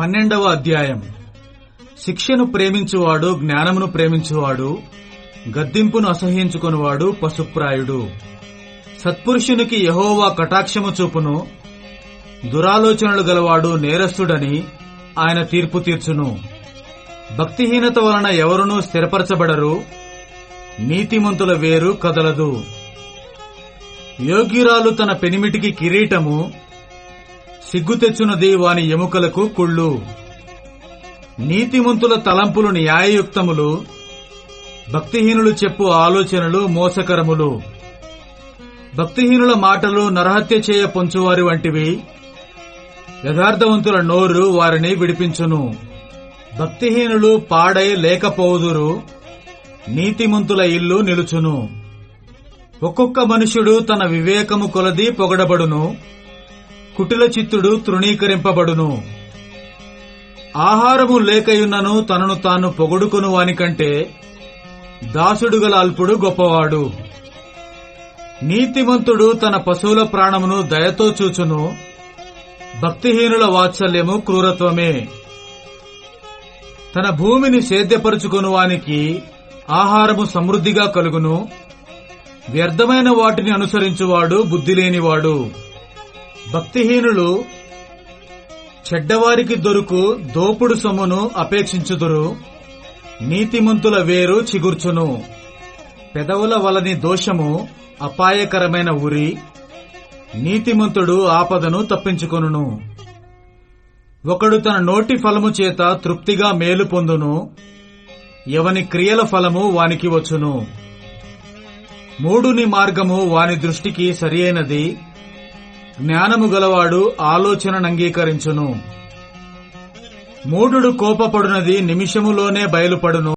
పన్నెండవ అధ్యాయం. శిక్షను ప్రేమించువాడు జ్ఞానమును ప్రేమించువాడు గద్దింపును అసహించుకునివాడు పశుప్రాయుడు. సత్పురుషునికి యహోవా కటాక్షము చూపును దురాలోచనలు గలవాడు నేరస్తుడని ఆయన తీర్పు తీర్చును. భక్తిహీనత వలన ఎవరునూ స్థిరపరచబడరు నీతిమంతుల వేరు కదలదు. యోగ్యురాలు తన పెనిమిటికి కిరీటము సిగ్గు తెచ్చునది వాని ఎముకలకు కుళ్ళు. నీతిమంతుల తలంపులు న్యాయయుక్తములు భక్తిహీనులు చెప్పు ఆలోచనలు మోసకరములు. భక్తిహీనుల మాటలు నరహత్య చేయ పొంచువారి వంటివి యథార్థవంతుల నోరు వారిని విడిపించును. భక్తిహీనులు పాడై లేకపోదురు నీతిమంతుల ఇల్లు నిలుచును. ఒక్కొక్క మనుషుడు తన వివేకము కొలది పొగడబడును. కుటిల చిత్తుడు తృణీకరింపబడును. ఆహారము లేకయున్నను తనను తాను పొగడుకొను వానికంటే దాసుడు గల అల్పుడు గొప్పవాడు. నీతిమంతుడు తన పశువుల ప్రాణమును దయతో చూచును. భక్తిహీనుల వాత్సల్యము క్రూరత్వమే. తన భూమిని సేద్యపరుచుకుని వానికి ఆహారము సమృద్ధిగా కలుగును. వ్యర్థమైన వాటిని అనుసరించువాడు బుద్ధిలేనివాడు. భక్తిహీనులు చెడ్డవారికి దొరుకు దోపుడు సొమ్మును అపేక్షించుదురు. నీతిమంతుల వేరు చిగుర్చును. పెదవుల వలని దోషము అపాయకరమైన ఉరి. నీతిమంతుడు ఆపదను తప్పించుకొనును. ఒకడు తన నోటి ఫలము చేత తృప్తిగా మేలు పొందును. ఎవని క్రియల ఫలము వానికి వచ్చును. మూడుని మార్గము వాని దృష్టికి సరియైనది జ్ఞానము గలవాడు ఆలోచనను అంగీకరించును. మూఢుడు కోపపడునది నిమిషములోనే బయలుపడును.